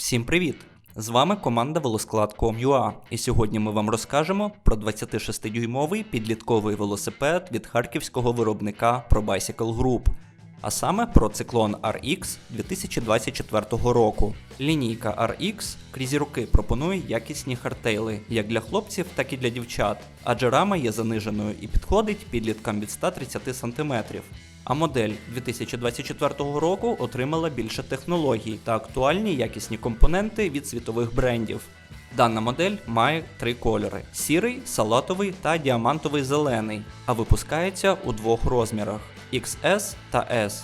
Всім привіт! З вами команда Велосклад.com.ua і сьогодні ми вам розкажемо про 26-дюймовий підлітковий велосипед від харківського виробника ProBicycle Group, а саме про циклон RX 2024 року. Лінійка RX крізь роки пропонує якісні хардтейли як для хлопців, так і для дівчат, адже рама є заниженою і підходить підліткам від 130 см. А модель 2024 року отримала більше технологій та актуальні якісні компоненти від світових брендів. Дана модель має три кольори: сірий, салатовий та діамантовий зелений, а випускається у двох розмірах XS та S.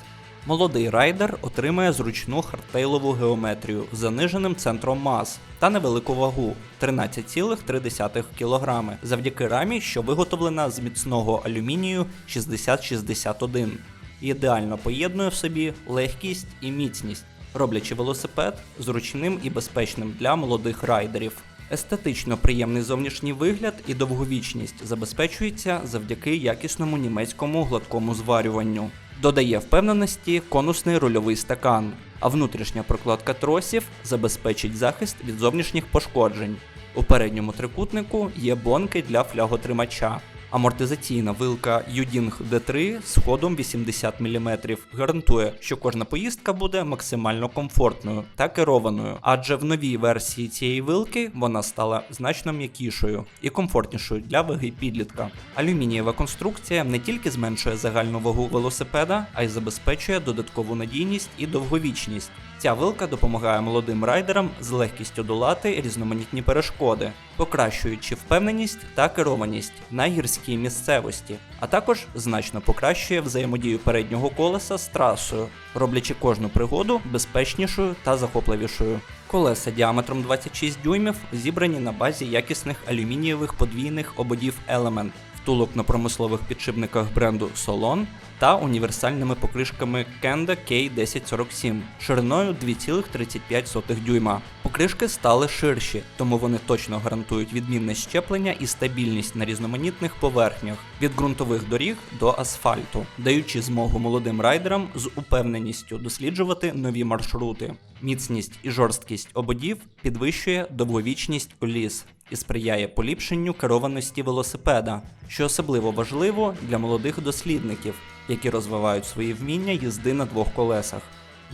Молодий райдер отримує зручну хардтейлову геометрію з заниженим центром мас та невелику вагу 13,3 кг завдяки рамі, що виготовлена з міцного алюмінію 6061. Ідеально поєднує в собі легкість і міцність, роблячи велосипед зручним і безпечним для молодих райдерів. Естетично приємний зовнішній вигляд і довговічність забезпечується завдяки якісному німецькому гладкому зварюванню. Додає впевненості конусний рульовий стакан, а внутрішня прокладка тросів забезпечить захист від зовнішніх пошкоджень. У передньому трикутнику є бонки для фляготримача. Амортизаційна вилка Uding D3 з ходом 80 мм гарантує, що кожна поїздка буде максимально комфортною та керованою, адже в новій версії цієї вилки вона стала значно м'якішою і комфортнішою для ваги підлітка. Алюмінієва конструкція не тільки зменшує загальну вагу велосипеда, а й забезпечує додаткову надійність і довговічність. Ця вилка допомагає молодим райдерам з легкістю долати різноманітні перешкоди, покращуючи впевненість та керованість на гірській місцевості, а також значно покращує взаємодію переднього колеса з трасою, роблячи кожну пригоду безпечнішою та захопливішою. Колеса діаметром 26 дюймів зібрані на базі якісних алюмінієвих подвійних ободів Element, втулок на промислових підшипниках бренду Solon та універсальними покришками Kenda K1047 шириною 2,35 дюйма. Покришки стали ширші, тому вони точно гарантують відмінне щеплення і стабільність на різноманітних поверхнях від ґрунтових доріг до асфальту, даючи змогу молодим райдерам з упевненістю досліджувати нові маршрути. Міцність і жорсткість ободів підвищує довговічність коліс і сприяє поліпшенню керованості велосипеда, що особливо важливо для молодих дослідників, які розвивають свої вміння їзди на двох колесах.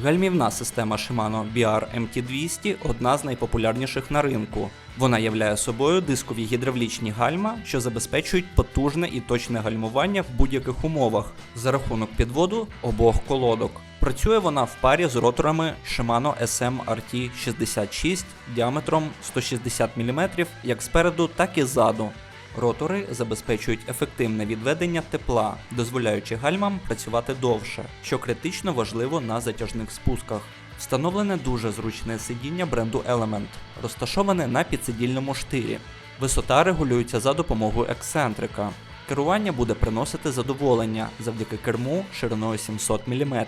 Гальмівна система Shimano BR MT200 одна з найпопулярніших на ринку. Вона являє собою дискові гідравлічні гальма, що забезпечують потужне і точне гальмування в будь-яких умовах за рахунок підводу обох колодок. Працює вона в парі з роторами Shimano SM RT66 діаметром 160 мм як спереду, так і ззаду. Ротори забезпечують ефективне відведення тепла, дозволяючи гальмам працювати довше, що критично важливо на затяжних спусках. Встановлене дуже зручне сидіння бренду Element, розташоване на підсидільному штирі. Висота регулюється за допомогою ексцентрика. Керування буде приносити задоволення завдяки керму шириною 700 мм.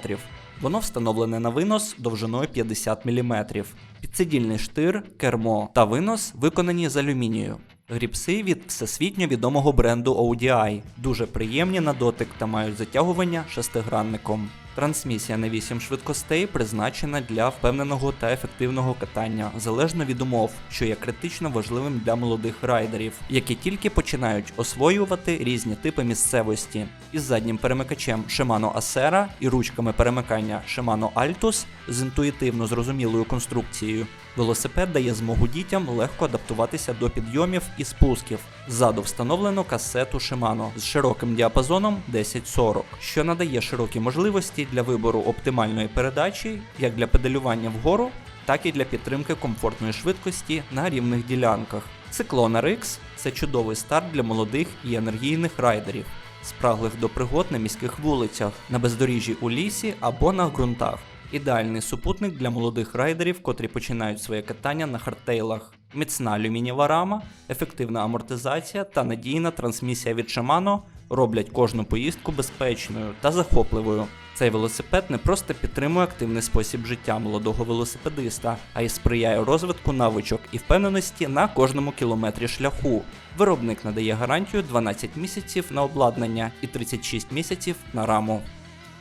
Воно встановлене на винос довжиною 50 мм. Підсидільний штир, кермо та винос виконані з алюмінію. Гріпси від всесвітньо відомого бренду ODI, дуже приємні на дотик та мають затягування шестигранником. Трансмісія на 8 швидкостей призначена для впевненого та ефективного катання залежно від умов, що є критично важливим для молодих райдерів, які тільки починають освоювати різні типи місцевості. Із заднім перемикачем Shimano Acera і ручками перемикання Shimano Altus з інтуїтивно зрозумілою конструкцією. Велосипед дає змогу дітям легко адаптуватися до підйомів і спусків. Ззаду встановлено касету Shimano з широким діапазоном 1040, що надає широкі можливості для вибору оптимальної передачі як для педалювання вгору, так і для підтримки комфортної швидкості на рівних ділянках. Циклон RX – це чудовий старт для молодих і енергійних райдерів, спраглих до пригод на міських вулицях, на бездоріжжі у лісі або на ґрунтах. Ідеальний супутник для молодих райдерів, котрі починають своє катання на хардтейлах. Міцна алюмінієва рама, ефективна амортизація та надійна трансмісія від Shimano роблять кожну поїздку безпечною та захопливою. Цей велосипед не просто підтримує активний спосіб життя молодого велосипедиста, а й сприяє розвитку навичок і впевненості на кожному кілометрі шляху. Виробник надає гарантію 12 місяців на обладнання і 36 місяців на раму.